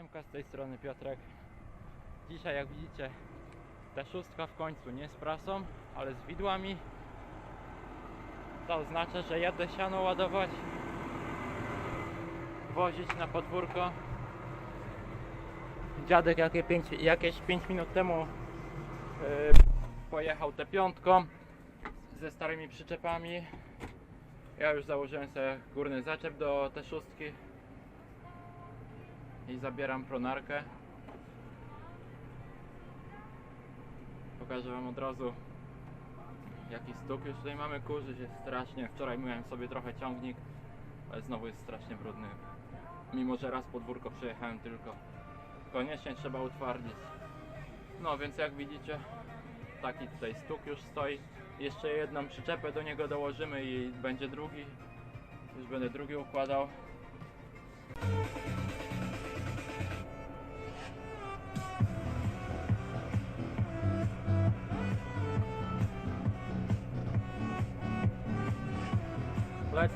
Siemka z tej strony Piotrek. Dzisiaj jak widzicie ta szóstka w końcu nie z prasą, ale z widłami. To oznacza, że jadę siano ładować, wozić na podwórko. Dziadek jakie pięć, jakieś 5 minut temu yy, pojechał tę piątką ze starymi przyczepami. Ja już założyłem sobie górny zaczep do tej szóstki i zabieram pronarkę. Pokażę wam od razu jaki stuk już tutaj mamy kurzyć jest strasznie. Wczoraj myłem sobie trochę ciągnik, ale znowu jest strasznie brudny. Mimo, że raz podwórko przejechałem tylko. Koniecznie trzeba utwardzić. No więc jak widzicie taki tutaj stuk już stoi. Jeszcze jedną przyczepę do niego dołożymy i będzie drugi. Już będę drugi układał.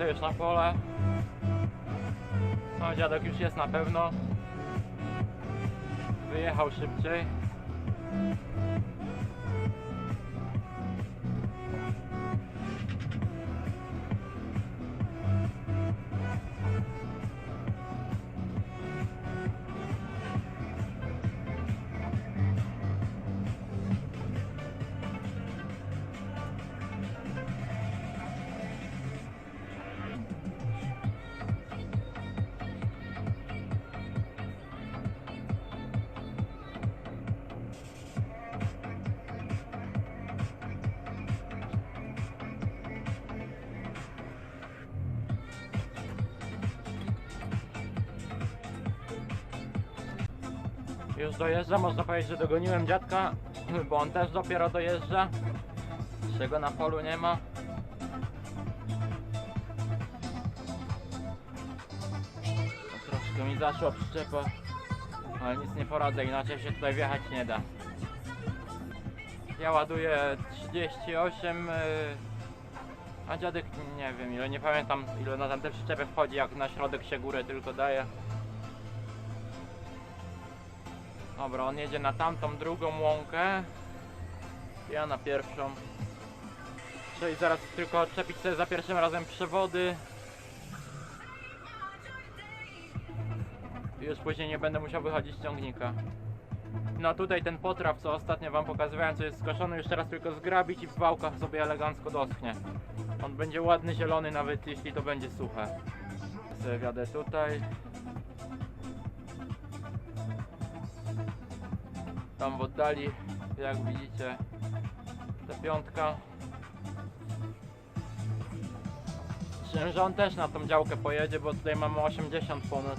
Już na pole. Dziadek już jest na pewno. Wyjechał szybciej. Już dojeżdża, można powiedzieć, że dogoniłem dziadka, bo on też dopiero dojeżdża. Czego na polu nie ma. No, troszkę mi zaszła przyczepa, ale nic nie poradzę, inaczej się tutaj wjechać nie da. Ja ładuję 38, yy, a dziadek nie wiem ile, nie pamiętam ile na tamte przyczepy wchodzi, jak na środek się górę tylko daje. Dobra, on jedzie na tamtą drugą łąkę. Ja na pierwszą. Czyli zaraz tylko odczepić sobie za pierwszym razem przewody. Już później nie będę musiał wychodzić z ciągnika. No tutaj ten potraw, co ostatnio wam pokazywałem, co jest skoszony, już teraz tylko zgrabić i w wałkach sobie elegancko doschnie. On będzie ładny, zielony, nawet jeśli to będzie suche. Sobie tutaj. Tam w oddali, jak widzicie, ta piątka. Myślę, że on też na tą działkę pojedzie, bo tutaj mamy 80 ponad.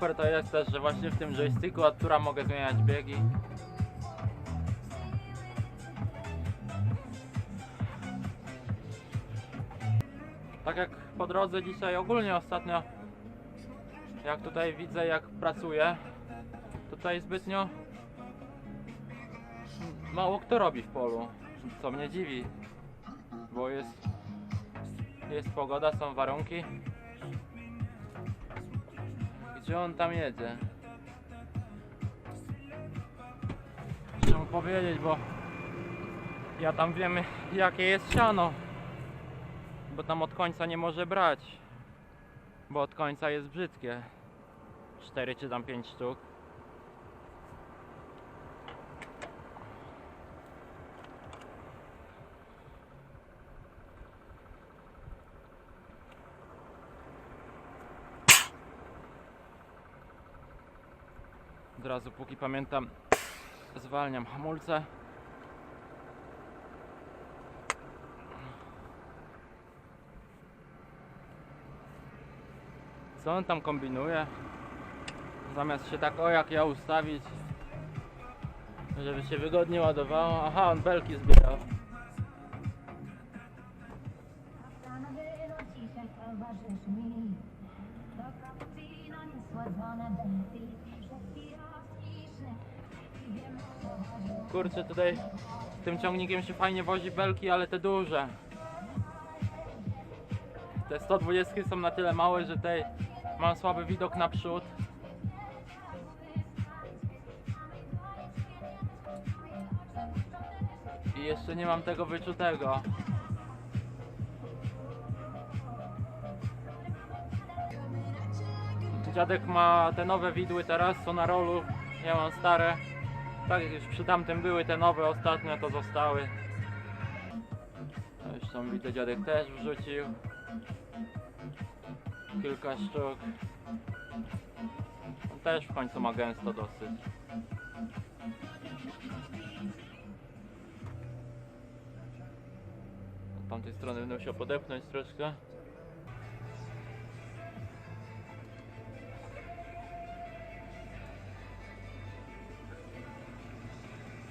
Super to jest też, że właśnie w tym joysticku, od która mogę zmieniać biegi. Tak jak po drodze dzisiaj, ogólnie ostatnio, jak tutaj widzę, jak pracuję, tutaj zbytnio mało kto robi w polu, co mnie dziwi, bo jest, jest pogoda, są warunki. Gdzie on tam jedzie? Muszę mu powiedzieć, bo ja tam wiem jakie jest siano. Bo tam od końca nie może brać. Bo od końca jest brzydkie. 4 czy tam 5 sztuk. Od razu póki pamiętam zwalniam hamulce. Co on tam kombinuje? Zamiast się tak o jak ja ustawić. Żeby się wygodnie ładowało. Aha, on belki zbierał. Kurczę, tutaj tym ciągnikiem się fajnie wozi belki, ale te duże. Te 120 są na tyle małe, że tutaj mam słaby widok na przód. I jeszcze nie mam tego wyczutego. Dziadek ma te nowe widły teraz, są na rolu. Ja mam stare. Tak jak już przy tamtym były te nowe ostatnio, to zostały. Zresztą widzę dziadek też wrzucił. Kilka sztuk. On też w końcu ma gęsto dosyć. Od tamtej strony będę musiał podepchnąć troszkę.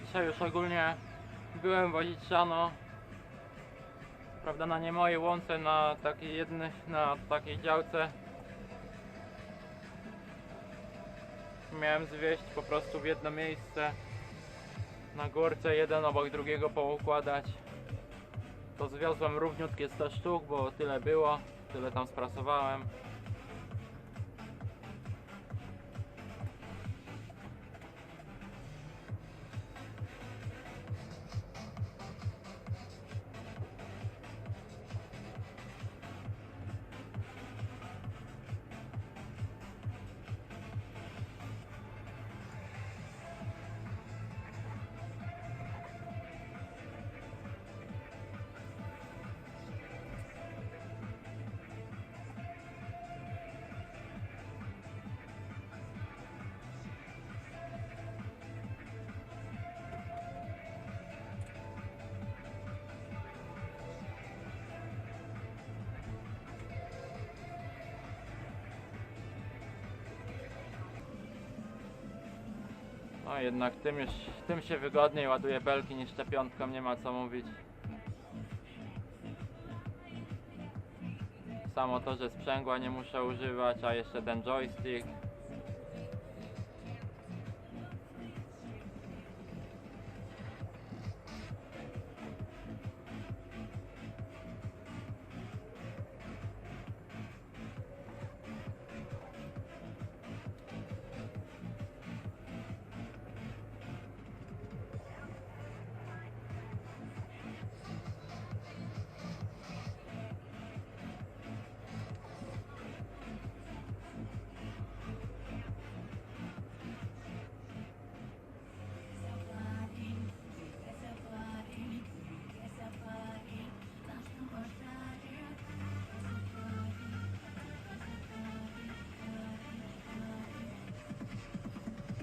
Dzisiaj już ogólnie byłem wozić siano. Prawda na nie mojej łące, na takiej jednej, na takiej działce. Miałem zwieść po prostu w jedno miejsce. Na górce jeden obok drugiego poukładać. To zwiozłem równiutkie 100 sztuk, bo tyle było. Tyle tam sprasowałem. Jednak tym już, tym się wygodniej ładuje belki niż piątką, nie ma co mówić. Samo to, że sprzęgła nie muszę używać, a jeszcze ten joystick.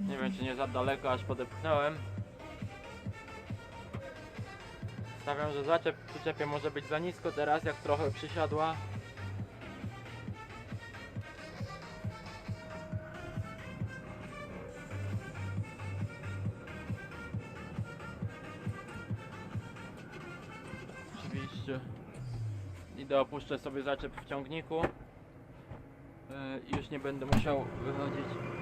Nie wiem czy nie za daleko, aż podepchnąłem. Stawiam, że zaczep przyczepie może być za nisko teraz, jak trochę przysiadła. Oczywiście. Idę opuszczę sobie zaczep w ciągniku. I już nie będę musiał wychodzić.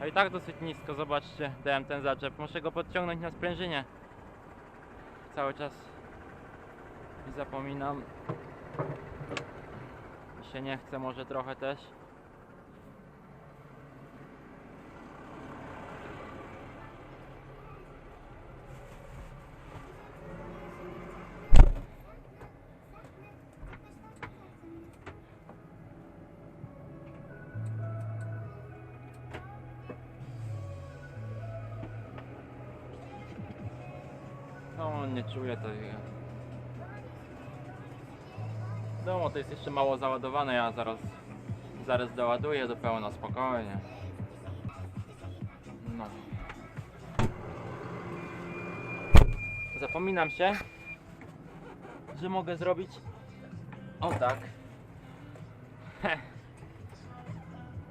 A i tak dosyć nisko, zobaczcie, dałem ten zaczep. Muszę go podciągnąć na sprężynie. Cały czas i zapominam. Mi się nie chce może trochę też. Czuje tego. Wiadomo, to jest jeszcze mało załadowane, ja zaraz, zaraz doładuję do pełna, spokojnie. No. Zapominam się, że mogę zrobić o tak.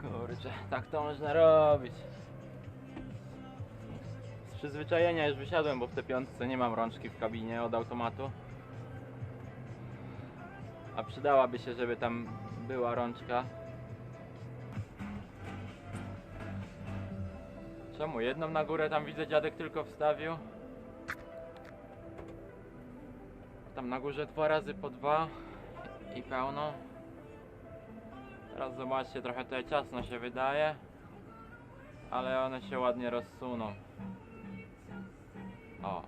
Kurczę, tak to można robić. Przyzwyczajenia już wysiadłem, bo w te piątce nie mam rączki w kabinie od automatu. A przydałaby się, żeby tam była rączka. Czemu? Jedną na górę tam widzę dziadek tylko wstawił. Tam na górze dwa razy po dwa i pełno. Teraz zobaczcie, trochę tutaj ciasno się wydaje, ale one się ładnie rozsuną. O,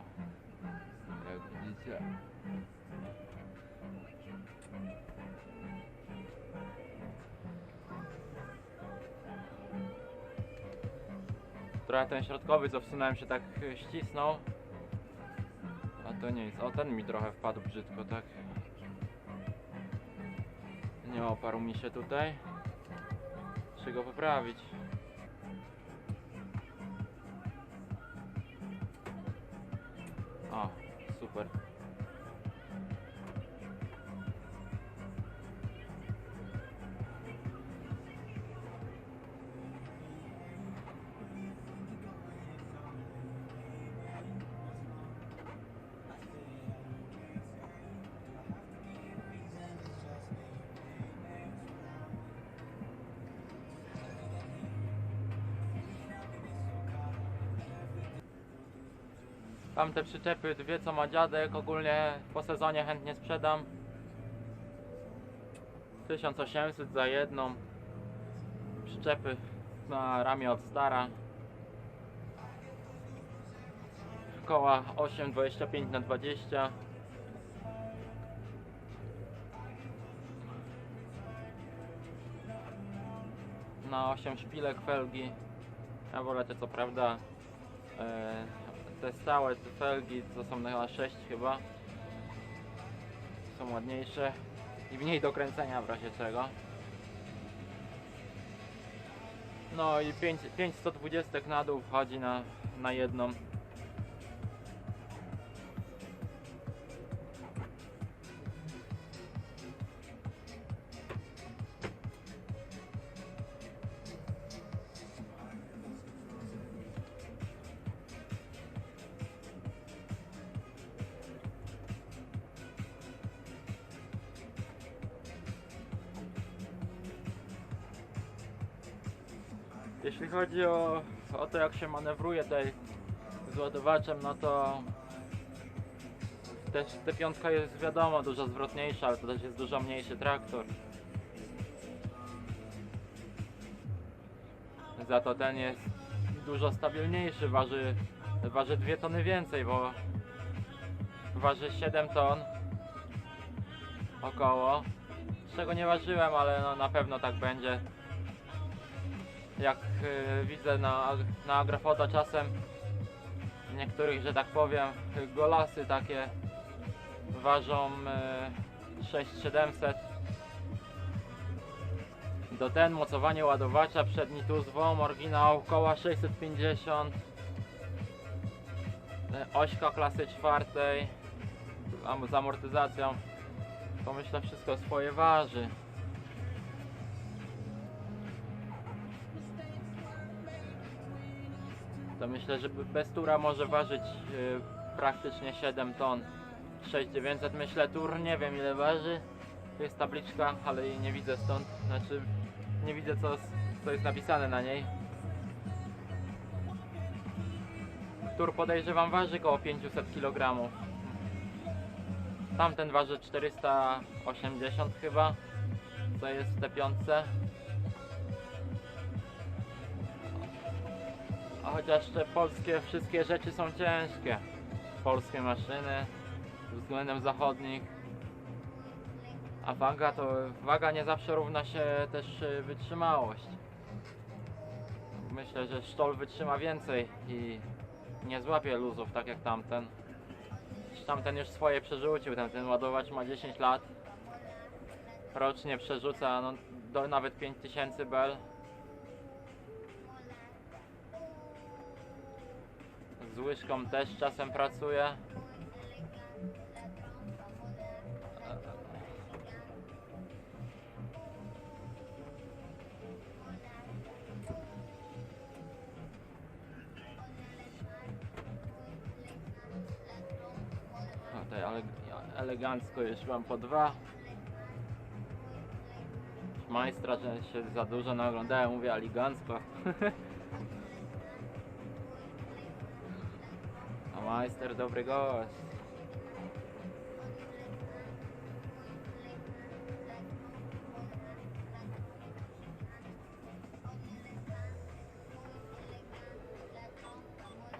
jak widzicie. Trochę ten środkowy, co wsunąłem się tak y, ścisnął. A to nic. O, ten mi trochę wpadł brzydko, tak. Nie oparł mi się tutaj. Trzeba go poprawić. Tam te przyczepy, dwie co ma dziadek, ogólnie po sezonie chętnie sprzedam. 1800 za jedną. Przyczepy na ramię od stara. Koła 8,25 na 20. Na 8 szpilek felgi. Ja wolę te co prawda e, te stałe te felgi, co są na 6 chyba. Są ładniejsze i mniej do kręcenia w razie czego. No i 5, 5 120 na dół wchodzi na, na jedną chodzi o, o to jak się manewruje tutaj z ładowaczem, no to też ta piątka jest wiadomo dużo zwrotniejsza, ale to też jest dużo mniejszy traktor. Za to ten jest dużo stabilniejszy, waży, waży 2 tony więcej, bo waży 7 ton około. Czego nie ważyłem, ale no, na pewno tak będzie jak y, widzę na, na Agrafota czasem niektórych, że tak powiem, golasy takie ważą y, 6700 do ten mocowanie ładowacza przedni tu zwą, oryginał koła 650 y, ośka klasy czwartej z amortyzacją. To myślę wszystko swoje waży to myślę, że bez tura może ważyć y, praktycznie 7 ton. 6900 myślę, tur nie wiem ile waży. Tu jest tabliczka, ale jej nie widzę stąd. Znaczy nie widzę co, co jest napisane na niej. Tur podejrzewam waży około 500 kg. Tamten waży 480 chyba. To jest w te piątce. A chociaż te polskie wszystkie rzeczy są ciężkie. Polskie maszyny względem zachodnich. A waga to waga nie zawsze równa się też y, wytrzymałość. Myślę, że sztol wytrzyma więcej i nie złapie luzów tak jak tamten. Tamten już swoje przerzucił, ten, ten ładowacz ma 10 lat. Rocznie przerzuca no, do nawet 5000 bel. łyżką też czasem pracuję. Tutaj elegancko już mam po dwa. Majstra, że się za dużo naglądałem, mówię elegancko. majster dobry gość.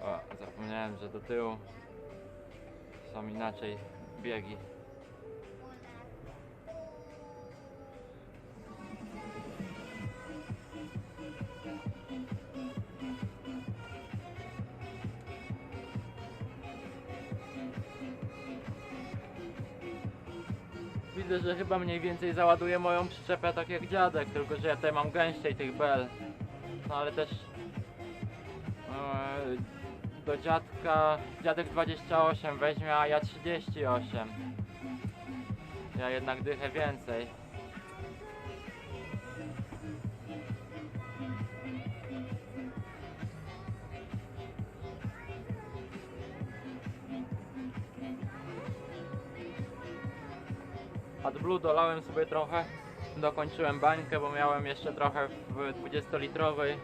O, zapomniałem, że do tyłu są inaczej biegi. Że chyba mniej więcej załaduje moją przyczepę tak jak dziadek, tylko że ja tutaj mam gęściej tych bel. No ale też Eee, do dziadka, dziadek 28 weźmie, a ja 38. Ja jednak dychę więcej. AdBlue dolałem sobie trochę, dokończyłem bańkę, bo miałem jeszcze trochę w 20-litrowej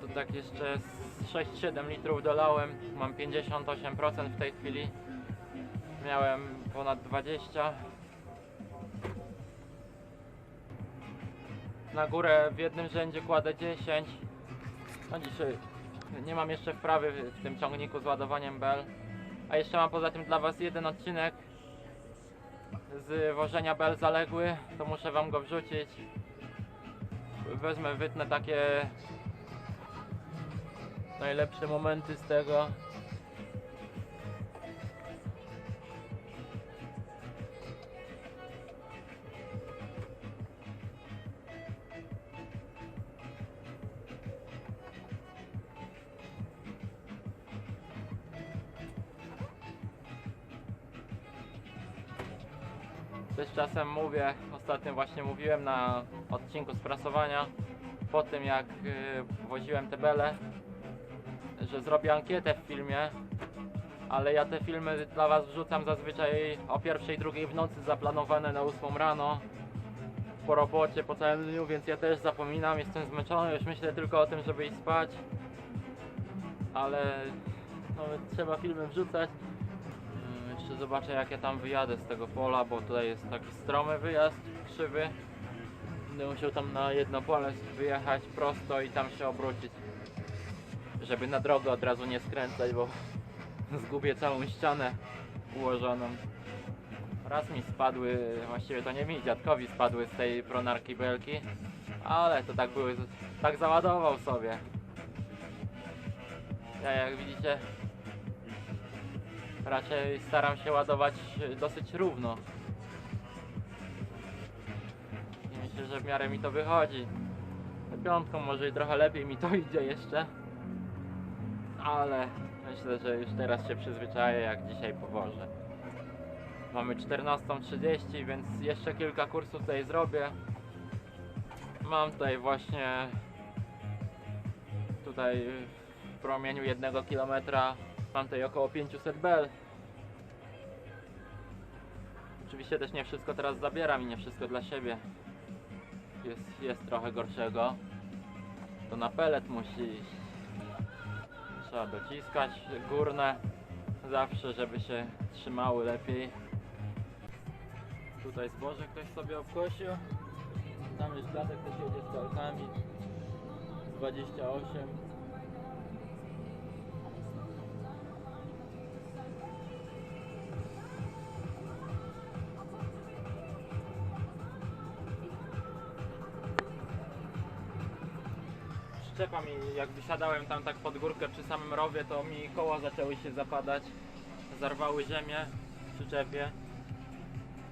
to tak jeszcze z 6-7 litrów dolałem. Mam 58% w tej chwili. Miałem ponad 20. Na górę w jednym rzędzie kładę 10. No dzisiaj nie mam jeszcze wprawy w tym ciągniku z ładowaniem bel. A jeszcze mam poza tym dla Was jeden odcinek z wożenia bel zaległy. To muszę Wam go wrzucić. Wezmę, wytnę takie najlepsze momenty z tego. Czasem mówię, ostatnio właśnie mówiłem na odcinku z prasowania, po tym jak y, woziłem te bele, że zrobię ankietę w filmie, ale ja te filmy dla Was wrzucam zazwyczaj o pierwszej, drugiej w nocy zaplanowane na 8 rano po robocie, po całym dniu, więc ja też zapominam, jestem zmęczony, już myślę tylko o tym, żeby iść spać, ale no, trzeba filmy wrzucać. Zobaczę jak ja tam wyjadę z tego pola, bo tutaj jest taki stromy wyjazd, krzywy. Będę musiał tam na jedno pole wyjechać prosto i tam się obrócić żeby na drogę od razu nie skręcać, bo zgubię całą ścianę ułożoną. Raz mi spadły, właściwie to nie mi, dziadkowi spadły z tej pronarki belki, ale to tak były, tak załadował sobie. Ja jak widzicie, raczej staram się ładować dosyć równo. I myślę, że w miarę mi to wychodzi. Piątką może i trochę lepiej mi to idzie jeszcze ale myślę, że już teraz się przyzwyczaję, jak dzisiaj powożę. Mamy 14.30, więc jeszcze kilka kursów tutaj zrobię. Mam tutaj właśnie tutaj w promieniu jednego kilometra mam tutaj około 500 bel. Oczywiście też nie wszystko teraz zabieram i nie wszystko dla siebie. Jest, jest trochę gorszego. To na pelet musi iść trzeba dociskać górne zawsze, żeby się trzymały lepiej. Tutaj zboże ktoś sobie obkosił. Tam już dziadek też jedzie z kalkami. 28. przyczepa mi, jak wysiadałem tam tak pod górkę przy samym rowie, to mi koła zaczęły się zapadać. Zarwały ziemię w przyczepie.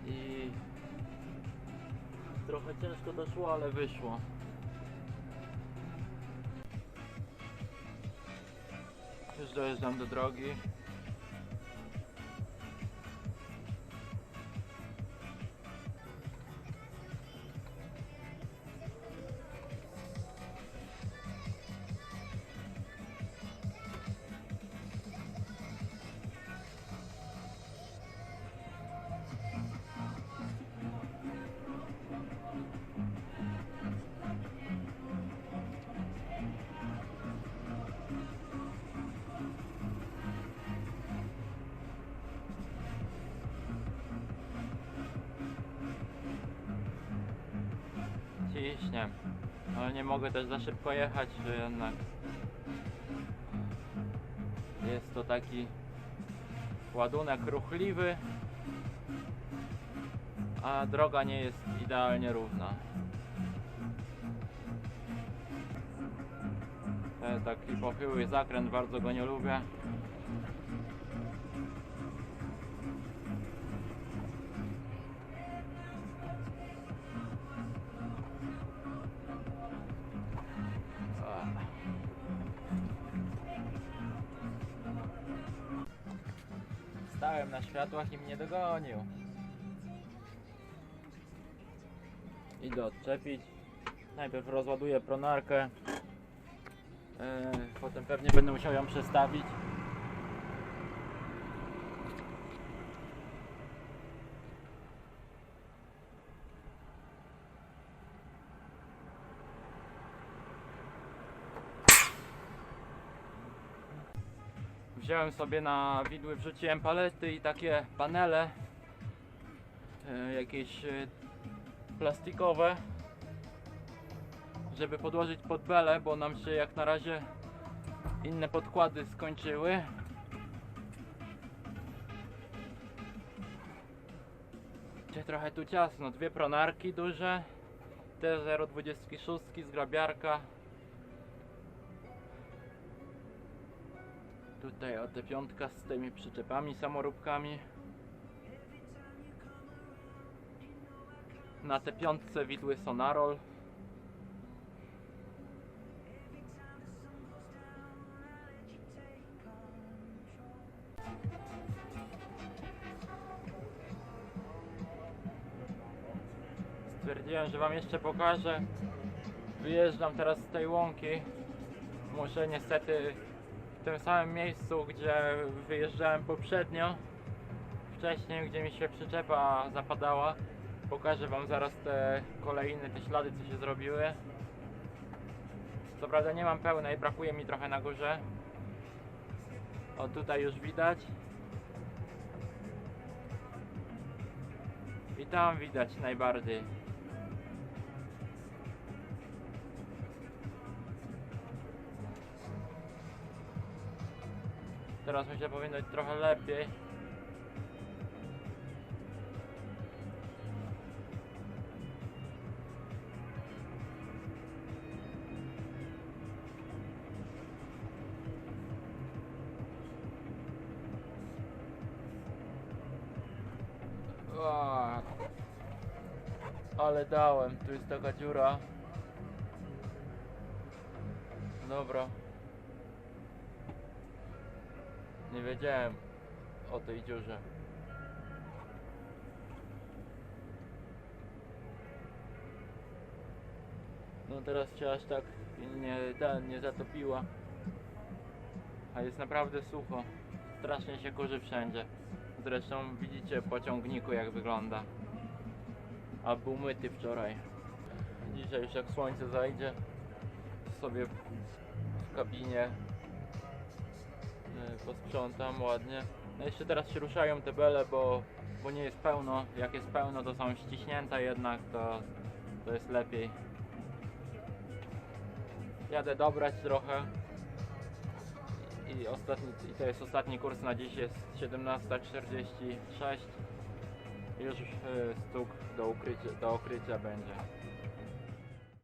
I trochę ciężko to szło, ale wyszło. Już dojeżdżam do drogi. Ciśnie. Ale nie mogę też za szybko jechać, że jednak jest to taki ładunek ruchliwy, a droga nie jest idealnie równa. Jest taki pochyły zakręt, bardzo go nie lubię. Na światłach i mnie dogonił. Idę odczepić. Najpierw rozładuję pronarkę. Eee, potem pewnie będę musiał ją przestawić. Wziąłem sobie na widły, wrzuciłem palety i takie panele e, jakieś e, plastikowe żeby podłożyć pod belę, bo nam się jak na razie inne podkłady skończyły. Gdzie trochę tu ciasno, dwie pronarki duże, T026 z grabiarka. Tutaj o te piątka z tymi przyczepami, samoróbkami. Na te piątce widły Sonarol. Stwierdziłem, że Wam jeszcze pokażę. Wyjeżdżam teraz z tej łąki. Muszę niestety w tym samym miejscu, gdzie wyjeżdżałem poprzednio. Wcześniej, gdzie mi się przyczepa zapadała. Pokażę Wam zaraz te kolejne, te ślady, co się zrobiły. Co prawda nie mam pełnej, brakuje mi trochę na górze. O tutaj już widać. I tam widać najbardziej. Teraz myślę powinno być trochę lepiej. Ale dałem, tu jest taka dziura. Dobra. Wiedziałem o tej dziurze. No teraz się aż tak nie, ten, nie zatopiła. A jest naprawdę sucho. Strasznie się kurzy wszędzie. Zresztą widzicie po ciągniku jak wygląda. A był myty wczoraj. Dzisiaj już jak słońce zajdzie, sobie w kabinie posprzątam ładnie. No jeszcze teraz się ruszają te bele, bo, bo nie jest pełno. Jak jest pełno to są ściśnięte jednak, to, to jest lepiej. Jadę dobrać trochę. I, ostatni, I to jest ostatni kurs na dziś, jest 17.46. Już y, stuk do, ukrycia, do okrycia będzie.